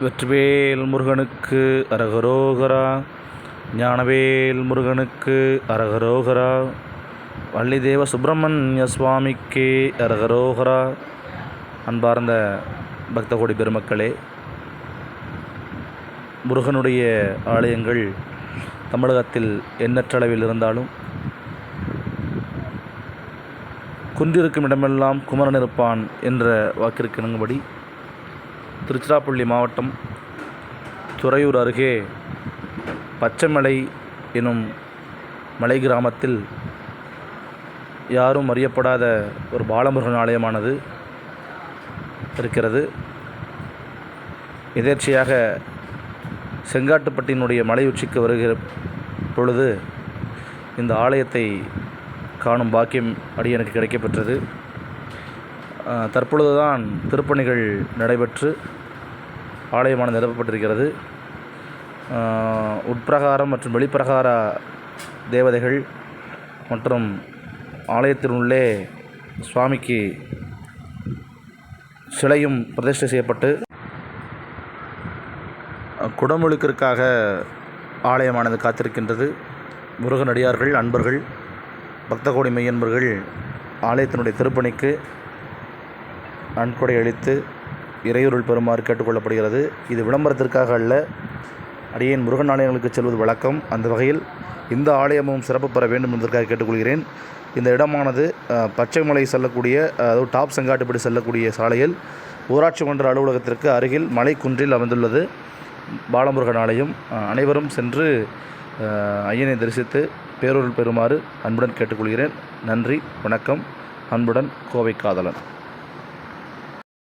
வெற்றிவேல் முருகனுக்கு அரகரோகரா. ஞானவேல் முருகனுக்கு அரகரோகரா. வள்ளிதேவ சுப்பிரமணிய சுவாமிக்கு அரகரோகரா. அன்பார்ந்த பக்தகோடி பெருமக்களே முருகனுடைய ஆலயங்கள் தமிழகத்தில் எண்ணற்றளவில் இருந்தாலும் குன்றிருக்கும் இடமெல்லாம் குமரன் இருப்பான் என்ற வாக்கிற்கு இணங்கும்படி திருச்சிராப்பள்ளி மாவட்டம் துறையூர் அருகே பச்சைமலை எனும் மலை கிராமத்தில் யாரும் அறியப்படாத ஒரு பாலமுருகன் ஆலயமானது இருக்கிறது. எதேர்ச்சியாக செங்காட்டுப்பட்டினுடைய மலை உச்சிக்கு வருகிற பொழுது இந்த ஆலயத்தை காணும் பாக்கியம் எனக்கு கிடைக்கப்பெற்றது. தற்பொழுதுதான் திருப்பணிகள் நடைபெற்று ஆலயமானது நிரப்பப்பட்டிருக்கிறது. உட்பிரகாரம் மற்றும் வெளிப்பிரகார தேவதைகள் மற்றும் ஆலயத்தினுள்ளே சுவாமிக்கு சிலையும் பிரதிஷ்டை செய்யப்பட்டு குடமுழுக்கிற்காக ஆலயமானது காத்திருக்கின்றது. முருகனடியார்கள் அன்பர்கள் பக்தகோடி மெய்யன்பர்கள் ஆலயத்தினுடைய திருப்பணிக்கு நன்கொடை அளித்து இறையூருள் பெறுமாறு கேட்டுக்கொள்ளப்படுகிறது. இது விளம்பரத்திற்காக அல்ல. அடியேன் முருகன் ஆலயங்களுக்கு செல்வது வழக்கம். அந்த வகையில் இந்த ஆலயமும் சிறப்பு பெற வேண்டும் என்பதற்காக கேட்டுக்கொள்கிறேன். இந்த இடமானது பச்சைமலை செல்லக்கூடிய அதாவது டாப் செங்காட்டுப்படி செல்லக்கூடிய சாலையில் ஊராட்சி மன்ற அலுவலகத்திற்கு அருகில் மலைக்குன்றில் அமைந்துள்ளது. பாலமுருகன் ஆலயம். அனைவரும் சென்று ஐயனை தரிசித்து பேரொருள் பெறுமாறு அன்புடன் கேட்டுக்கொள்கிறேன். நன்றி வணக்கம். அன்புடன் கோவை காதலன்.